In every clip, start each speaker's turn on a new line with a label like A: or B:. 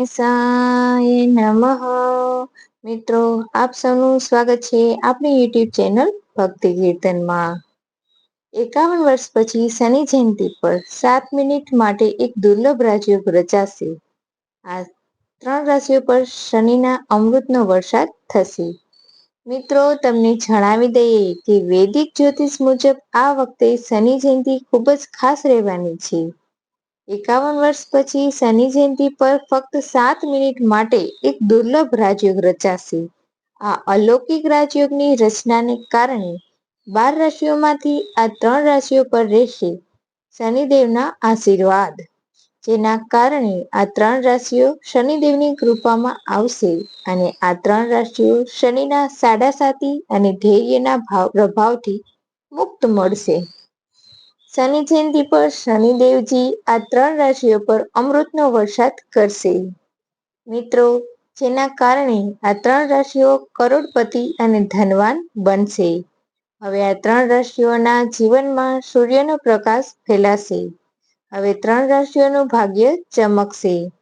A: સાય નમઃ. મિત્રો, આપ સૌનું સ્વાગત છે આપણી યુટ્યુબ ચેનલ ભક્તિ કીર્તનમાં. એકાવન વર્ષ પછી શનિ જયંતિ પર સાત મિનિટ માટે એક દુર્લભ રાજયોગ રચાશે આ ત્રણ રાશિઓ પર શનિના અમૃતનો વરસાદ થશે. મિત્રો, તમને જણાવી દઈએ કે વૈદિક જ્યોતિષ મુજબ આ વખતે શનિ જયંતિ ખૂબ જ ખાસ રહેવાની છે. એકાવન વર્ષ પછી શનિ જયંતિ પર ફક્ત સાત મિનિટ માટે એક દુર્લભ રાજયોગ રચાશે. આ અલૌકિક રાજયોગની રચનાને કારણે બાર રાશિઓમાંથી આ ત્રણ રાશિઓ પર રહેશે શનિદેવના આશીર્વાદ, જેના કારણે આ ત્રણ રાશિઓ શનિદેવની કૃપામાં આવશે અને આ ત્રણ રાશિઓ શનિના સાડાસાતી અને ધૈર્યના ભાવ પ્રભાવથી મુક્ત મળશે. શનિ જયંતિ પર શનિદેવજી આ ત્રણ રાશિઓ પર અમૃતનો વરસાદ કરશે. મિત્રો, જેના કારણે આ ત્રણ રાશિઓ કરોડપતિ અને ધનવાન બનશે. હવે આ ત્રણ રાશિઓના જીવનમાં સૂર્યનો પ્રકાશ ફેલાશે. હવે ત્રણ રાશિઓનું ભાગ્ય ચમકશે.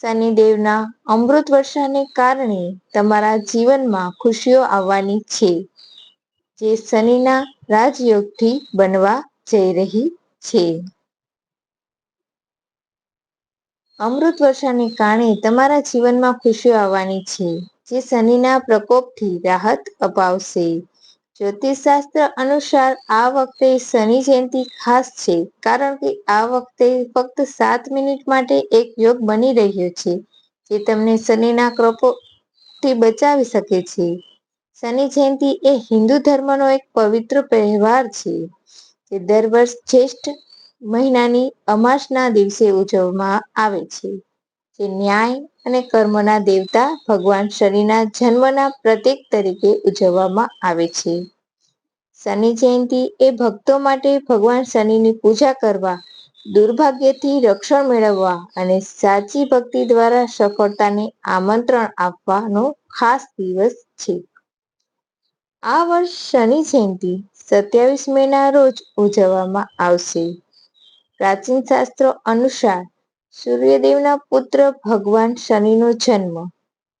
A: શનિદેવના અમૃત વર્ષાને કારણે તમારા જીવનમાં ખુશીઓ આવવાની છે. જે શનિના રાજયોગથી બનવા જઈ રહી છે. અમૃત વર્ષાને કારણે તમારા જીવનમાં ખુશીઓ આવવાની છે, જે શનિના પ્રકોપથી રાહત અપાવશે. જ્યોતિષશાસ્ત્ર અનુસાર આ વખતે શનિ જયંતિ ખાસ છે, કારણ કે આ વખતે ફક્ત સાત મિનિટ માટે એક યોગ બની રહ્યો છે, જે તમને શનિના ક્રોપોથી બચાવી શકે છે. શનિ જયંતિ એ હિન્દુ ધર્મનો એક પવિત્ર તહેવાર છે. જે દર વર્ષ જ્યેષ્ઠ મહિનાની અમાસના દિવસે ઉજવવામાં આવે છે. જે ન્યાય અને કર્મના દેવતા ભગવાન શનિના જન્મના પ્રતીક તરીકે ઉજવવામાં આવે છે. શનિ જયંતિ એ ભક્તો માટે ભગવાન શનિની પૂજા કરવા, દુર્ભાગ્યથી રક્ષણ મેળવવા અને સાચી ભક્તિ દ્વારા સફળતાને આમંત્રણ આપવાનો ખાસ દિવસ છે. આ વર્ષ શનિ જયંતિ સત્યાવીસ મેના રોજ ઉજવવામાં આવશે. પ્રાચીન શાસ્ત્રો અનુસાર સૂર્યદેવના પુત્ર ભગવાન શનિનો જન્મ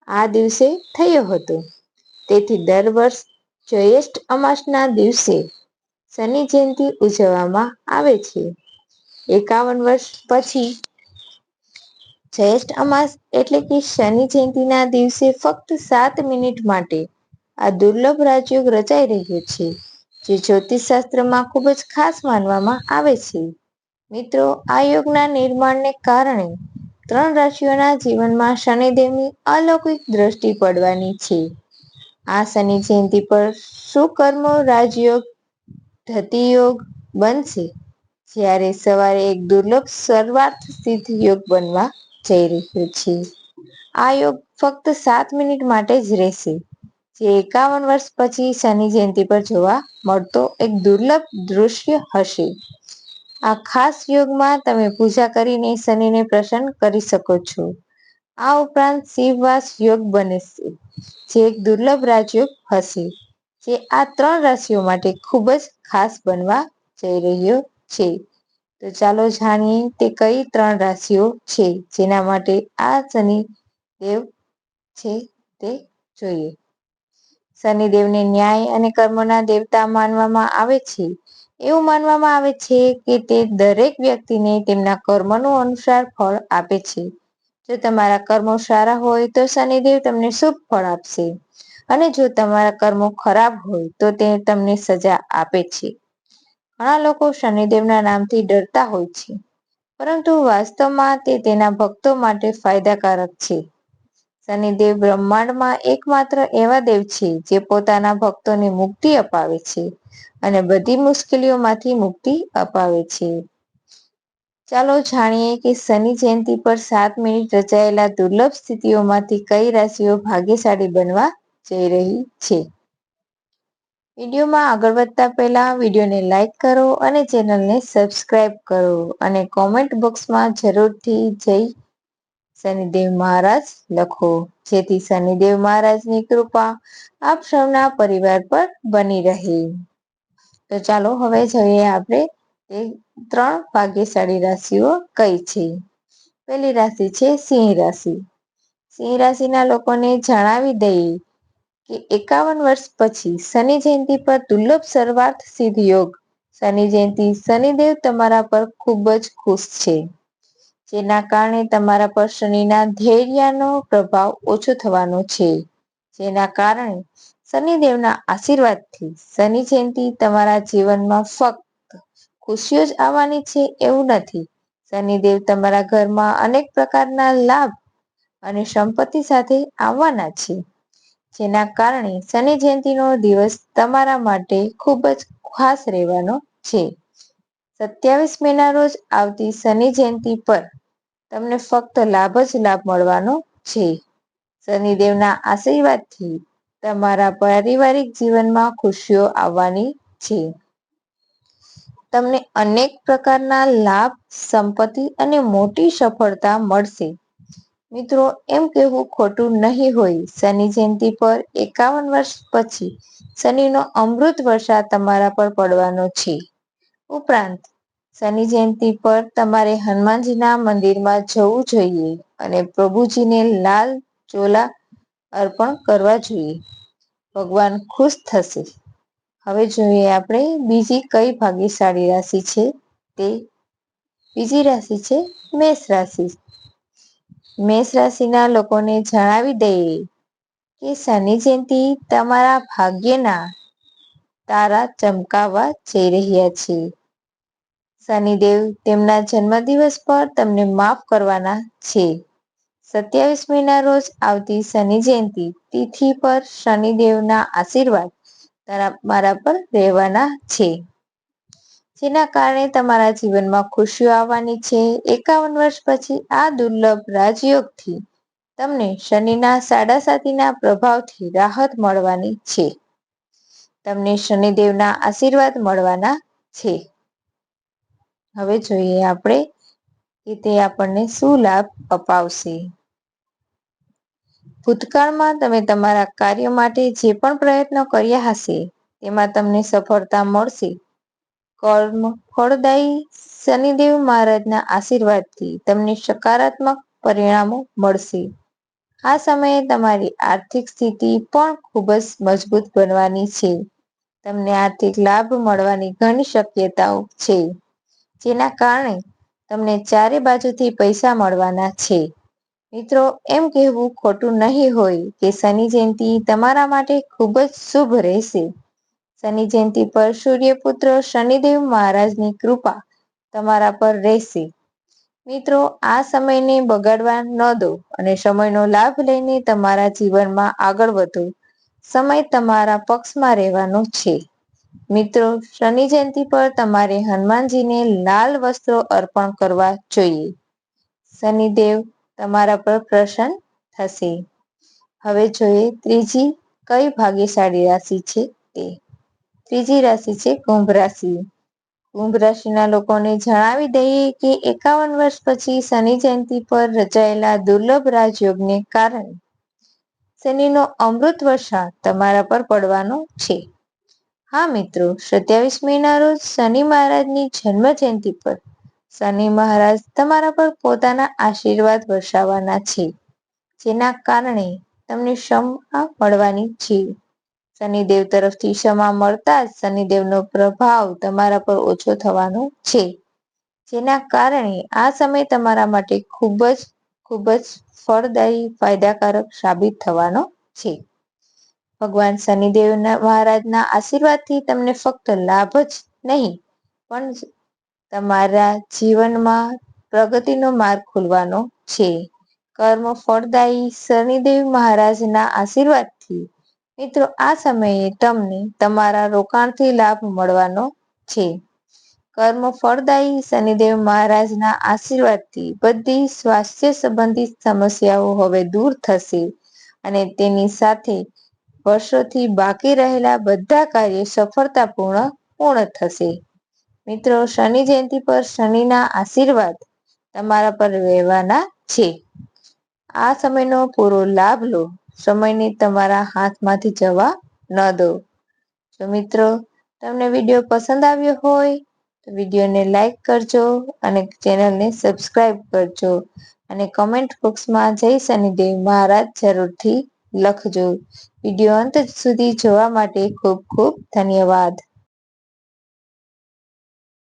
A: આ દિવસે થયો હતો. તેથી દર વર્ષ જ્યેષ્ઠ અમાસના દિવસે શનિ જયંતિ ઉજવવામાં આવે છે. એકાવન વર્ષ પછી જ્યેષ્ઠ અમાસ એટલે કે શનિ જયંતિના દિવસે ફક્ત સાત મિનિટ માટે આ દુર્લભ રાજયોગ રચાઈ રહ્યો છે, જે જ્યોતિષશાસ્ત્રમાં ખૂબ જ ખાસ માનવામાં આવે છે. મિત્રો, આ યોગના નિર્માણને કારણે ત્રણ રાશિઓના જીવનમાં શનિદેવની અલૌકિક દ્રષ્ટિ પડવાની છે. આ શનિ જયંતિ પર સુકર્મો રાજયોગ, ધતિયોગ બનશે, જ્યારે સવારે એક દુર્લભ સર્વાર્થ સિદ્ધ યોગ બનવા જઈ રહ્યો છે. આ યોગ ફક્ત સાત મિનિટ માટે જ રહેશે જે એકાવન વર્ષ પછી શનિ જયંતિ પર જોવા મળતો એક દુર્લભ દૃશ્ય હશે. આ ખાસ યોગમાં તમે પૂજા કરીને શનિને પ્રસન્ન કરી શકો છો. આ ઉપરાંત શિવવાસ યોગ બનશે જે એક દુર્લભ રાજયોગ હશે, જે આ ત્રણ રાશિઓ માટે ખૂબ જ ખાસ બનવા જઈ રહ્યો છે. તો ચાલો જાણીએ તે કઈ ત્રણ રાશિઓ છે, જેના માટે આ શનિ દેવ છે તે જોઈએ. શનિદેવને ન્યાય અને કર્મના દેવતા માનવામાં આવે છે. એવું માનવામાં આવે છે કે તે દરેક વ્યક્તિને તેમના કર્મનો અનુસાર ફળ આપે છે. જો તમારા કર્મો સારા હોય તો શનિદેવ તમને શુભ ફળ આપશે. અને જો તમારા કર્મો ખરાબ હોય તો તે તમને સજા આપે છે. ઘણા લોકો શનિદેવના નામથી ડરતા હોય છે. પરંતુ વાસ્તવમાં તે તેના ભક્તો માટે ફાયદાકારક છે. શનિદેવ બ્રહ્માંડમાં એકમાત્ર એવા દેવ છે, જે પોતાના ભક્તોને મુક્તિ અપાવે છે અને બધી મુશ્કેલીઓમાંથી મુક્તિ અપાવે છે. ચાલો જાણીએ કે શનિ જયંતિ પર સાત મિનિટ રચાયેલા દુર્લભ સ્થિતિઓમાંથી કઈ રાશિઓ ભાગ્યશાળી બનવા જઈ રહી છે? વિડીયોમાં આગળ વધતા પહેલા વિડીયોને લાઈક કરો અને ચેનલને સબસ્ક્રાઈબ કરો અને કોમેન્ટ બોક્સમાં જરૂરથી જય શનિદેવ મહારાજ લખો. જેથી શનિદેવ મહારાજની કૃપા આપ સૌના પરિવાર પર બની રહે. તો ચાલો હવે જોઈએ આપણે તે ત્રણ ભાગ્યશાળી રાશિઓ કઈ છે? પહેલી રાશિ છે સિંહ રાશિ. સિંહ રાશિના લોકોને જણાવી દઈએ કે એકાવન વર્ષ પછી શનિ જયંતિ પર દુર્લભ સર્વાર્થ સિદ્ધ યોગ. શનિ જયંતિ શનિદેવ તમારા પર ખૂબ જ ખુશ છે. જેના કારણે તમારા પર શનિના ધૈર્યનો પ્રભાવ ઓછો થવાનો છે. જેના કારણે શનિદેવના આશીર્વાદથી શનિ જયંતિ તમારા જીવનમાં ફક્ત ખુશીઓ જ આવવાની છે એવું નથી. શનિદેવ તમારા ઘરમાં અનેક પ્રકારના લાભ અને સંપત્તિ સાથે આવવાના છે. જેના કારણે શનિ જયંતિનો દિવસ તમારા માટે ખૂબ જ ખાસ રહેવાનો છે. સત્યાવીસ મેના રોજ આવતી શનિ જયંતિ પર તમને ફક્ત લાભ જ લાભ મળવાનો છે. શનિદેવના આશીર્વાદથી તમારા પારિવારિક જીવનમાં ખુશીઓ આવવાની છે. તમને અનેક પ્રકારના લાભ, સંપત્તિ અને મોટી સફળતા મળશે. મિત્રો, એમ કહેવું ખોટું નહીં હોય. શનિ જયંતિ પર એકાવન વર્ષ પછી શનિનો અમૃત વર્ષા તમારા પર પડવાનો છે. ઉપરાંત શનિ જયંતિ પર તમારે હનુમાનજીના મંદિરમાં જવું જોઈએ અને પ્રભુજીને લાલ ચોલા અર્પણ કરવા જોઈએ. ભગવાન ખુશ થશે. હવે જોઈએ આપણે બીજી કઈ ભાગ્યશાળી રાશિ છે તે? બીજી રાશિ છે મેષ રાશિ. મેષ રાશિના લોકોને જણાવી દઈએ કે શનિ જયંતિ તમારા ભાગ્યના તારા ચમકાવવા જઈ રહ્યા છે. શનિદેવ તેમના જન્મદિવસ પર તમને માફ કરવાના છે. સત્યાવીસ મહિના રોજ આવતી શનિ જયંતિ, તિથિ પર શનિદેવના આશીર્વાદ મારા પર રહેવાના છે. જેના કારણે તમારા જીવનમાં ખુશીઓ આવવાની છે. એકાવન વર્ષ પછી આ દુર્લભ રાજયોગથી તમને શનિના સાડા સાતીના પ્રભાવથી રાહત મળવાની છે. તમને શનિદેવના આશીર્વાદ મળવાના છે. હવે જોઈએ આપણે કે તે આપણને શું લાભ અપાવશે. ભૂતકાળમાં તમે તમારા કાર્ય માટે જે પણ પ્રયત્નો કર્યા હશે, તેમાં તમને સફળતા મળશે. કર્મ, ફળદાયી શનિદેવ મહારાજના આશીર્વાદથી તમને સકારાત્મક પરિણામો મળશે. આ સમયે તમારી આર્થિક સ્થિતિ પણ ખૂબ જ મજબૂત બનવાની છે. તમને આર્થિક લાભ મળવાની ઘણી શક્યતાઓ છે. જેના કારણે તમને ચારે બાજુથી પૈસા મળવાના છે. મિત્રો, એમ કહેવું ખોટું નહીં હોય કે શનિ જયંતિ તમારા માટે ખૂબ જ શુભ રહેશે. શનિ જયંતિ પર સૂર્યપુત્ર શનિદેવ મહારાજની કૃપા તમારા પર રહેશે. મિત્રો, આ સમયને બગાડવા ન દો અને સમયનો લાભ લઈને તમારા જીવનમાં આગળ વધો. સમય તમારા પક્ષમાં રહેવાનો છે. મિત્રો, શનિ જયંતિ પર તમારે હનુમાનજીને લાલ વસ્ત્રો અર્પણ કરવા જોઈએ. શનિદેવ તમારા પર પ્રસન્ન થશે. હવે જોઈએ ત્રીજી કઈ ભાગ્યશાળી રાશિ છે તે. ત્રીજી રાશિ છે કુંભ રાશિ. કુંભ રાશિના લોકોને જણાવી દઈએ કે એકાવન વર્ષ પછી શનિ જયંતિ પર રચાયેલા દુર્લભ રાજયોગને કારણે શનિનો અમૃત વર્ષા તમારા પર પડવાનો છે. હા મિત્રો સત્યાવીસ મહિના રોજ શનિ મહારાજની જન્મ જયંતિ પર. શનિ મહારાજ તમારા પર પોતાના આશીર્વાદ વરસાવવાના છે, જેના કારણે તમને ક્ષમા મળવાની છે. શનિદેવ તરફથી ક્ષમા મળતા જ શનિદેવનો પ્રભાવ તમારા પર ઓછો થવાનો છે, જેના કારણે આ સમય તમારા માટે ખૂબ જ ખૂબ જ ફળદાયી, ફાયદાકારક સાબિત થવાનો છે. ભગવાન શનિદેવ મહારાજના આશીર્વાદથી તમને ફક્ત લાભ જ નહીં, પણ તમારા જીવનમાં પ્રગતિનો માર્ગ ખુલવાનો છે. કર્મ ફળદાયી શનિદેવ મહારાજના આશીર્વાદથી. મિત્રો, આ સમયે તમને તમારા રોકાણથી લાભ મળવાનો છે. કર્મ ફળદાયી શનિદેવ મહારાજના આશીર્વાદથી બધી સ્વાસ્થ્ય સંબંધિત સમસ્યાઓ હવે દૂર થશે અને તેની સાથે વર્ષોથી બાકી રહેલા બધા કાર્યો સફળતાપૂર્ણ પૂર્ણ થશે. મિત્રો, શનિ જયંતિ પર શનિના આશીર્વાદ તમારા પર રહેવાના છે. આ સમયનો પૂરો લાભ લો. સમયને તમારા હાથમાંથી જવા ન દો. જો મિત્રો, તમને વીડિયો પસંદ આવ્યો હોય, તો વિડીયોને લાઈક કરજો અને ચેનલને સબસ્ક્રાઈબ કરજો અને કમેન્ટ બોક્સમાં જય શનિદેવ મહારાજ જરૂરથી લખજો. વીડિયો અંત સુધી જોવા માટે ખૂબ ખૂબ ધન્યવાદ.